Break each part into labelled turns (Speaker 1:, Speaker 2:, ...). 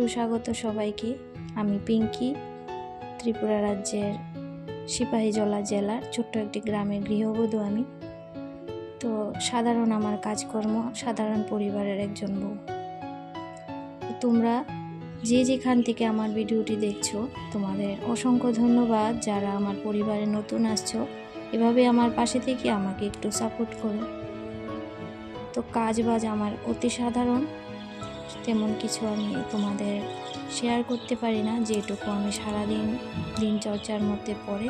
Speaker 1: সুস্বাগত সবাইকে। আমি পিঙ্কি, ত্রিপুরা রাজ্যের সিপাহীজলা জেলার ছোট্ট একটি গ্রামের গৃহবধূ আমি। তো সাধারণ আমার কাজকর্ম, সাধারণ পরিবারের একজন বউ। তোমরা যে যেখান থেকে আমার ভিডিওটি দেখছ, তোমাদের অসংখ্য ধন্যবাদ যারা আমার পরিবারে নতুন আসছো। এভাবে আমার পাশে থেকে আমাকে একটু সাপোর্ট করো। তো কাজ বাজ আমার অতি সাধারণ। তেমন কিছু আমি তোমাদের শেয়ার করতে পারি না। যেটুকু আমি সারাদিন দিনচর্চার মধ্যে পড়ে,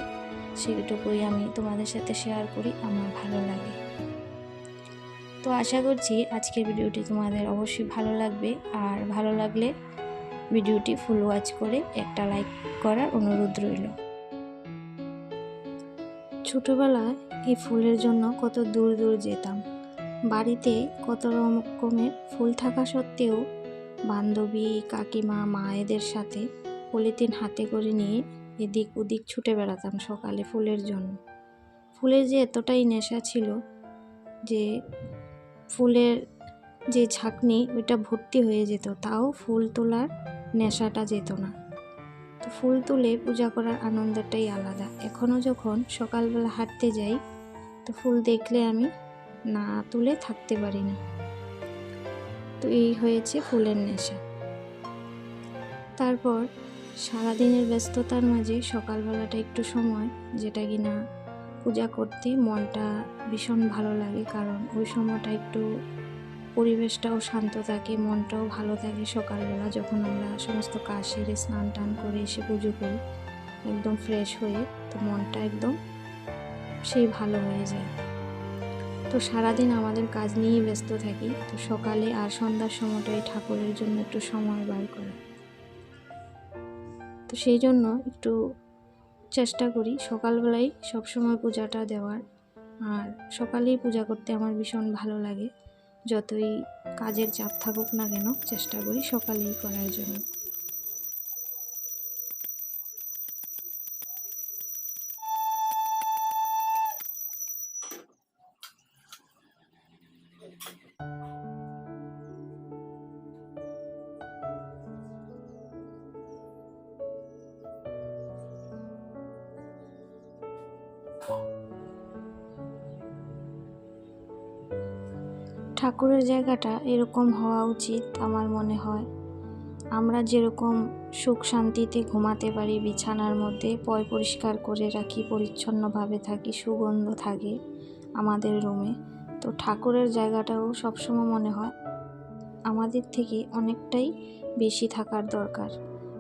Speaker 1: সেটুকুই আমি তোমাদের সাথে শেয়ার করি। আমার ভালো লাগে। তো আশা করছি আজকের ভিডিওটি তোমাদের অবশ্যই ভালো লাগবে। আর ভালো লাগলে ভিডিওটি ফুল ওয়াচ করে একটা লাইক করার অনুরোধ রইল। ছোটোবেলায় এই ফুলের জন্য কত দূর দূর যেতাম। বাড়িতে কত রকমের ফুল থাকা সত্ত্বেও বান্ধবী, কাকিমা, মায়েদের সাথে পলিথিন হাতে করে নিয়ে এদিক ওদিক ছুটে বেড়াতাম সকালে ফুলের জন্য। ফুলের যে এতটাই নেশা ছিল যে ফুলের যে ঝাঁকনি ওইটা ভর্তি হয়ে যেত, তাও ফুল তোলার নেশাটা যেত না। তো ফুল তুলে পূজা করার আনন্দটাই আলাদা। এখনও যখন সকালবেলা হাঁটতে যাই, তো ফুল দেখলে আমি না তুলে থাকতে পারি না। তো এই হয়েছে ফুলের নেশা। তারপর সারাদিনের ব্যস্ততার মাঝে সকালবেলাটা একটু সময়, যেটা কি না পূজা করতে মনটা ভীষণ ভালো লাগে, কারণ ওই সময়টা একটু পরিবেশটাও শান্ত থাকে, মনটাও ভালো থাকে সকালবেলা যখন আমরা সমস্ত কাজ সেরে স্নান টান করে এসে পুজো করি, একদম ফ্রেশ হয়ে তো মনটা একদম সেই ভালো হয়ে যায়। তো সারাদিন আমাদের কাজ নিয়েই ব্যস্ত থাকি। তো সকালে আর সন্ধ্যার সময়টাই ঠাকুরের জন্য একটু সময় বার করা। তো সেই জন্য একটু চেষ্টা করি সকালবেলায় সবসময় পূজাটা দেওয়ার। আর সকালেই পূজা করতে আমার ভীষণ ভালো লাগে। যতই কাজের চাপ থাকুক না কেন, চেষ্টা করি সকালেই করার জন্য। ঠাকুরের জায়গাটা এরকম হওয়া উচিত আমার মনে হয়। আমরা যেরকম সুখ শান্তিতে ঘুমাতে পারি, বিছানার মধ্যে পয় পরিষ্কার করে রাখি, পরিচ্ছন্নভাবে থাকি, সুগন্ধ থাকে আমাদের রুমে তো ঠাকুরের জায়গাটাও সবসময় মনে হয় আমাদের থেকে অনেকটাই বেশি থাকার দরকার।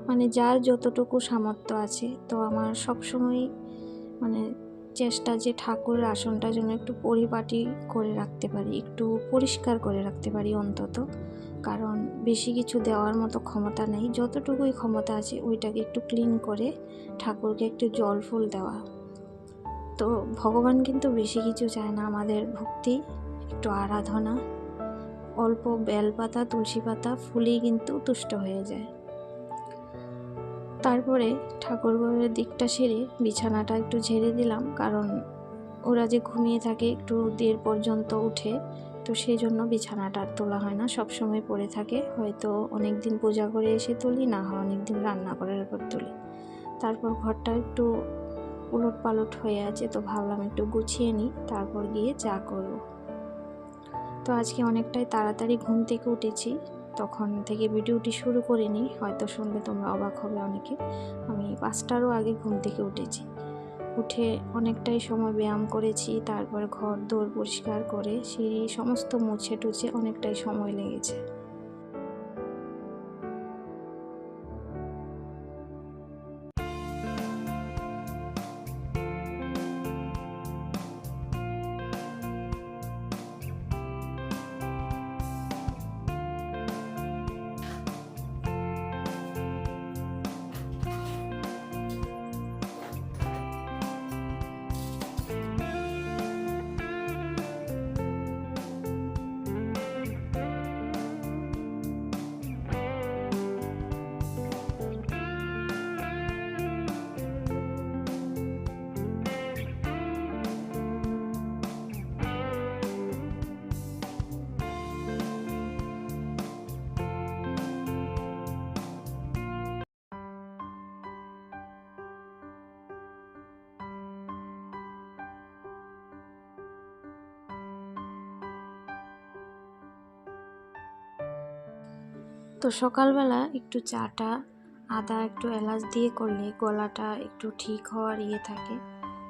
Speaker 1: মানে যার যতটুকু সামর্থ্য আছে, তো আমার সবসময় মানে চেষ্টা যে ঠাকুরের আসনটা যেন একটু পরিপাটি করে রাখতে পারি, একটু পরিষ্কার করে রাখতে পারি অন্তত। কারণ বেশি কিছু দেওয়ার মতো ক্ষমতা নেই। যতটুকুই ক্ষমতা আছে ওইটাকে একটু ক্লিন করে ঠাকুরকে একটু জল ফুল দেওয়া। তো ভগবান কিন্তু বেশি কিছু চায় না, আমাদের ভক্তি, একটু আরাধনা। অল্প বেলপাতা, তুলসী পাতা ফুলেই কিন্তু তুষ্ট হয়ে যায়। তারপরে ঠাকুরঘরের দিকটা সেরে বিছানাটা একটু ঝেড়ে দিলাম, কারণ ওরা যে ঘুমিয়ে থাকে একটু দের পর্যন্ত উঠে, তো সেই জন্য বিছানাটা আর তোলা হয় না, সব সময় পড়ে থাকে। হয়তো অনেক দিন পূজা করে এসে তুলি, না হয় অনেক দিন রান্না করার পর তুলি। তারপর ঘরটা একটু উলট পালট হয়ে আছে, তো ভাবলাম একটু গুছিয়ে নিই, তারপর গিয়ে চা করব। তো আজকে অনেকটাই তাড়াতাড়ি ঘুম থেকে উঠেছি তখন থেকে ভিডিওটি শুরু করিনি, হয়তো শুনলে তোমরা অবাক হবে অনেকে। আমি পাঁচটারও আগে ঘুম থেকে উঠেছি। উঠে অনেকটাই সময় ব্যায়াম করেছি, তারপর ঘর দৌড় পরিষ্কার করে, সিঁড়ি, সমস্ত মুছে টুছে অনেকটাই সময় লেগেছে। তো সকালবেলা একটু চাটা, আদা একটু এলাচ দিয়ে করলে গলাটা একটু ঠিক হওয়ার ইয়ে থাকে।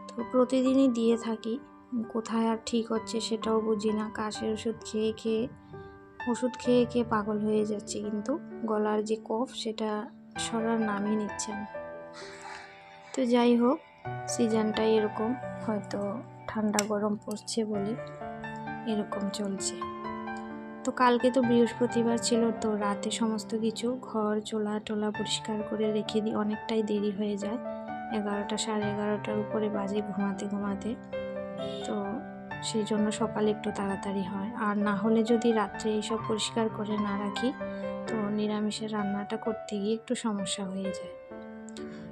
Speaker 1: তো প্রতিদিনই দিয়ে থাকি। কোথায় আর ঠিক হচ্ছে সেটাও বুঝি না। কাশের ওষুধ খেয়ে খেয়ে, ওষুধ খেয়ে খেয়ে পাগল হয়ে যাচ্ছে কিন্তু গলার যে কফ সেটা সরার নামই নিচ্ছে না। তো যাই হোক, সিজনটাই এরকম। হয়তো ঠান্ডা গরম পড়ছে বলে এরকম চলছে। তো কালকে তো বৃহস্পতিবার ছিল, তো রাতে সমস্ত কিছু ঘর, চোলা টোলা পরিষ্কার করে রেখে দিই, অনেকটাই দেরি হয়ে যায়। এগারোটা সাড়ে এগারোটার উপরে বাজে ঘুমাতে ঘুমাতে। তো সেই জন্য সকালে একটু তাড়াতাড়ি হয়। আর না হলে যদি রাত্রে এইসব পরিষ্কার করে না রাখি, তো নিরামিষের রান্নাটা করতে গিয়ে একটু সমস্যা হয়ে যায়।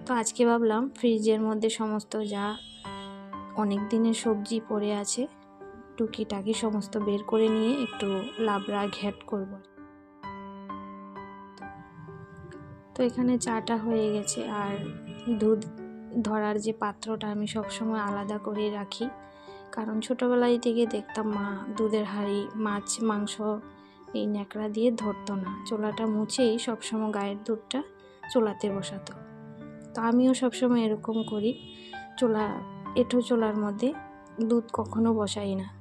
Speaker 1: তো আজকে ভাবলাম ফ্রিজের মধ্যে সমস্ত যা অনেক দিনের সবজি পড়ে আছে টুকিটাকি সমস্ত বের করে নিয়ে একটু লাবড়া ঘ্যাট করব। তো এখানে চাটা হয়ে গেছে আর দুধ ধরার যে পাত্রটা আমি সবসময় আলাদা করে রাখি। কারণ ছোটোবেলায় থেকে দেখতাম মা দুধের হাঁড়ি, মাছ, মাংস এই ন্যাকড়া দিয়ে ধরতো না। চোলাটা মুছেই সবসময় গায়ের দুধটা চোলাতে বসাতো। তো আমিও সবসময় এরকম করি। চোলা, এঁঠো চোলার মধ্যে দুধ কখনো বসাই না।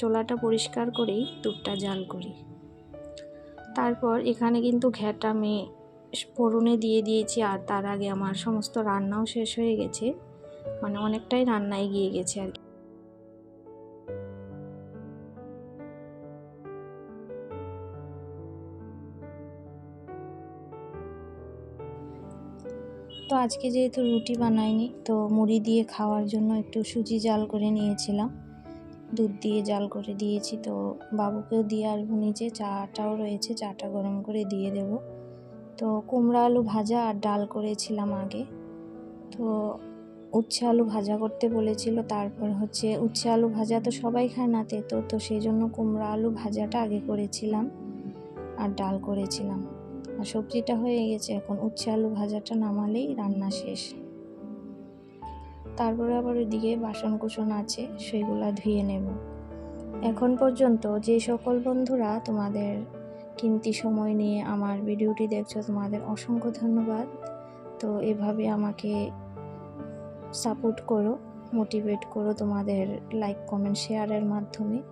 Speaker 1: চোলাটা পরিষ্কার করেই দুধটা জাল করি। তারপর এখানে কিন্তু ঘ্যাটা আমি ফোড়নে দিয়ে দিয়েছি আর তার আগে আমার সমস্ত রান্নাও শেষ হয়ে গেছে। মানে অনেকটাই রান্নায় গিয়ে গেছে আর তো আজকে যেহেতু রুটি বানাইনি, তো মুড়ি দিয়ে খাওয়ার জন্য একটু সুজি জাল করে নিয়েছিলাম। দুধ দিয়ে জাল করে দিয়েছি তো বাবুকেও দিয়ে আসব নিচে। চাটাও রয়েছে, চাটা গরম করে দিয়ে দেব। তো কুমড়া আলু ভাজা আর ডাল করেছিলাম আগে। তো উচ্ছে আলু ভাজা করতে বলেছিল, তারপর হচ্ছে উচ্ছে আলু ভাজা তো সবাই খায় না তেতো, তো সেই জন্য কুমড়া আলু ভাজাটা আগে করেছিলাম আর ডাল করেছিলাম। আর সবজিটা হয়ে গেছে, এখন উচ্ছে আলু ভাজাটা নামালেই রান্না শেষ। তারপরে আবার ওইদিকে বাসন কুসন আছে, সেগুলো ধুয়ে নেব। এখন পর্যন্ত যে সকল বন্ধুরা তোমাদের কিমতি সময় নিয়ে আমার ভিডিওটি দেখছ, তোমাদের অসংখ্য ধন্যবাদ। তো এভাবে আমাকে সাপোর্ট করো মোটিভেট করো তোমাদের লাইক কমেন্ট শেয়ারের মাধ্যমে।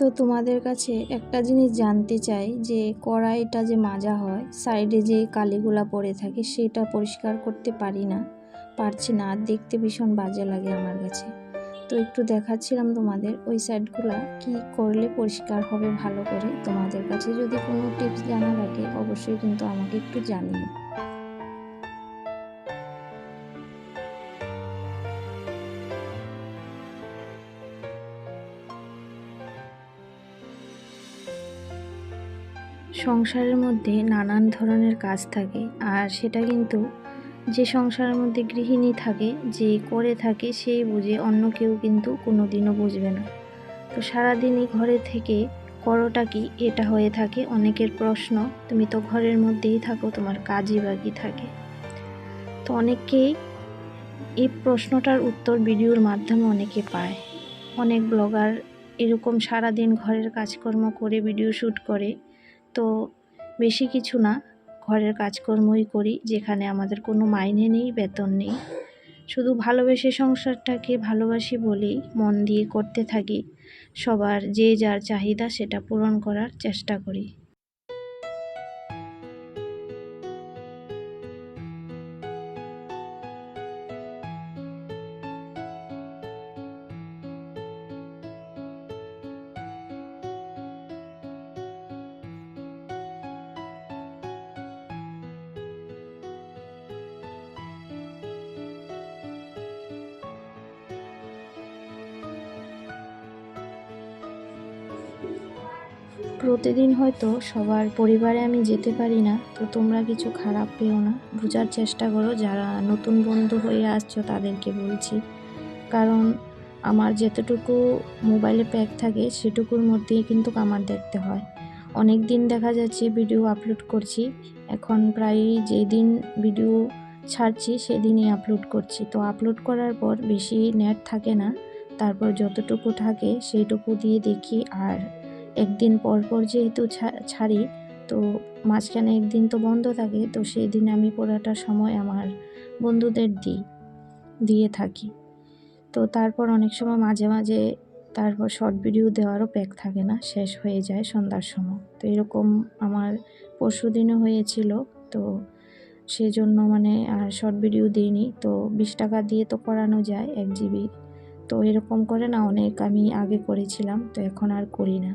Speaker 1: তো তোমাদের কাছে একটা জিনিস জানতে চাই, যে কড়াইটা যে মাজা হয়, সাইডে যে কালিগুলা পড়ে থাকে, সেটা পরিষ্কার করতে পারি না, পারছি না, আর দেখতে ভীষণ বাজে লাগে আমার কাছে। তো একটু দেখাচ্ছিলাম তোমাদের ওই সাইডগুলা, কি করলে পরিষ্কার হবে ভালো করে। তোমাদের কাছে যদি কোনো টিপস জানা থাকে, অবশ্যই কিন্তু আমাকে একটু জানিও। সংসারের মধ্যে নানান ধরনের কাজ থাকে, আর সেটা কিন্তু যে সংসারের মধ্যে গৃহিণী থাকে, যে করে থাকে সেই বুঝে অন্য কেউ কিন্তু কোনো দিনও বুঝবে না। তো সারাদিনই ঘরে থেকে করোটা কি, এটা হয়ে থাকে অনেকের প্রশ্ন, তুমি তো ঘরের মধ্যেই থাকো, তোমার কাজই বাকি থাকে। তো অনেককেই এই প্রশ্নটার উত্তর ভিডিওর মাধ্যমে অনেকে পায়। অনেক ব্লগার এরকম সারাদিন ঘরের কাজকর্ম করে ভিডিও শ্যুট করে তো বেশি কিছু না, ঘরের কাজকর্মই করি, যেখানে আমাদের কোনো মাইনে নেই, বেতন নেই। শুধু ভালোবেসে সংসারটাকে ভালোবাসি বলেই মন দিয়ে করতে থাকি, সবার যে যার চাহিদা সেটা পূরণ করার চেষ্টা করি। প্রতিদিন হয়তো সবার পরিবারে আমি যেতে পারি না, তো তোমরা কিছু খারাপ পেও না। বোঝার চেষ্টা করো, যারা নতুন বন্ধু হয়ে আসছো তাদেরকে বলছি। কারণ আমার যেতটুকু মোবাইলে প্যাক থাকে, সেটুকুর মধ্যেই কিন্তু আমার দেখতে হয়। অনেক দিন দেখা যাচ্ছে ভিডিও আপলোড করছি, এখন প্রায় যেদিন ভিডিও ছাড়ছি, সেদিনই আপলোড করছি। তো আপলোড করার পর বেশি নেট থাকে না, তারপর যতটুকু থাকে, সেইটুকু দিয়ে দেখি, আর একদিন পর পর যেহেতু ছাড়ি, তো মাঝখানে একদিন তো বন্ধ থাকে, তো সেই দিন আমি পুরোটা সময় আমার বন্ধুদের দিই দিয়ে থাকি। তো তারপর অনেক সময় মাঝে মাঝে তারপর শর্ট ভিডিও দেওয়ারও প্যাক থাকে না, শেষ হয়ে যায় সন্ধ্যার সময়। তো এরকম আমার পরশু দিনও হয়েছিল, তো সেজন্য মানে আর শর্ট ভিডিও দিইনি, তো বিশ টাকা দিয়ে তো করানো যায় এক জিবি তো এরকম করে না, অনেক আমি আগে করেছিলাম, তো এখন আর করি না।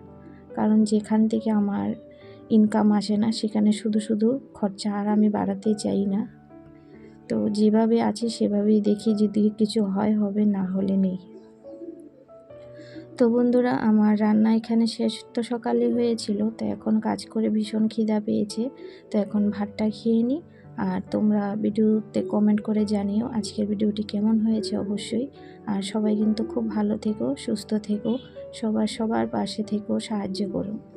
Speaker 1: কারণ যেখান থেকে আমার ইনকাম আসে না, সেখানে শুধু শুধু খরচা আর আমি বাড়াতে চাই না। তো যেভাবে আছে, সেভাবেই দেখি যদি কিছু হয়, হবে, না হলে নেই। তো বন্ধুরা, আমার রান্না এখানে শেষ তো সকালে হয়েছিল, তো এখন কাজ করে ভীষণ খিদা পেয়েছে, তো এখন ভাতটা খেয়ে নিই। আর তোমরা ভিডিওতে কমেন্ট করে জানিও আজকের ভিডিওটি কেমন হয়েছে অবশ্যই। আর সবাই কিন্তু খুব ভালো থেকো, সুস্থ থেকো, সবার সবার পাশে থেকো, সাহায্য করো।